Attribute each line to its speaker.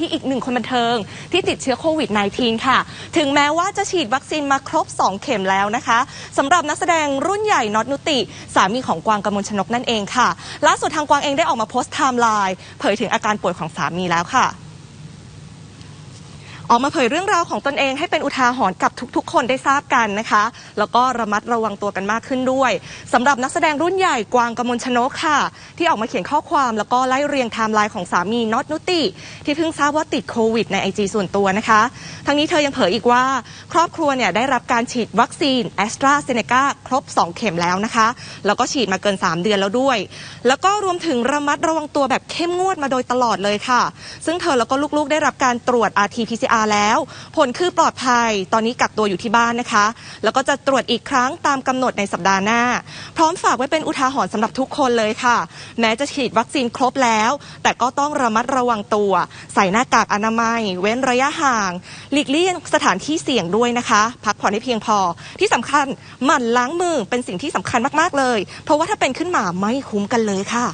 Speaker 1: ที่อีกหนึ่งคนบันเทิงที่ติดเชื้อโควิด -19 ค่ะ ถึงแม้ว่าจะฉีดวัคซีนมาครบ 2 เข็มแล้วนะคะสำหรับนักแสดงรุ่นใหญ่น็อตนุติ สามีของกวางกมลชนกนั่นเองค่ะ ล่าสุดทางกวางเองได้ออกมาโพสต์ไทม์ไลน์เผยถึงอาการป่วยของสามีแล้วค่ะ ออกมาเผยเรื่องราวของตนเองให้เป็นอุทาหรณ์กับทุกๆ คนได้ทราบกันนะคะ แล้วก็ระมัดระวังตัวกันมากขึ้นด้วยสำหรับนักแสดงรุ่นใหญ่กวางกมลชนกค่ะ ที่ออกมาเขียนข้อความแล้วก็ไล่เรียงไทม์ไลน์ของสามีน็อตนุติที่เพิ่งทราบว่าติดโควิดในไอจส่วนตัวนะคะทั้งนี้เธอยังเผยอีกว่า ครอบครัวเนี่ยได้รับการฉีดวัคซีนแอสตราเซเนกาครบ 2 เข็มแล้วนะคะ แล้วก็ฉีดมาเกิน 3 เดือนแล้วด้วย แล้วก็รวมถึงระมัดระวังตัวแบบเข้มงวดมาโดยตลอดเลยค่ะ ซึ่งเธอแล้วก็ลูกๆได้รับการตรวจ RT-PCR แล้ว ผลคือปลอดภัย ตอนนี้กักตัวอยู่ที่บ้านนะคะ แล้วก็จะตรวจอีกครั้งตามกำหนดในสัปดาห์หน้า พร้อมฝากไว้เป็นอุทาหรณ์สำหรับทุกคนเลยค่ะ แม้จะฉีดวัคซีนครบแล้ว แต่ก็ต้องระมัดระวังตัว ใส่หน้ากากอนามัย เว้นระยะห่าง หลีกเลี่ยงสถานที่เสี่ยงด้วยนะคะ พักผ่อนให้เพียงพอ ที่สำคัญหมั่นล้างมือเป็นสิ่งที่สำคัญมากๆเลย เพราะว่าถ้าเป็นขึ้นมาไม่คุ้มกันเลยค่ะ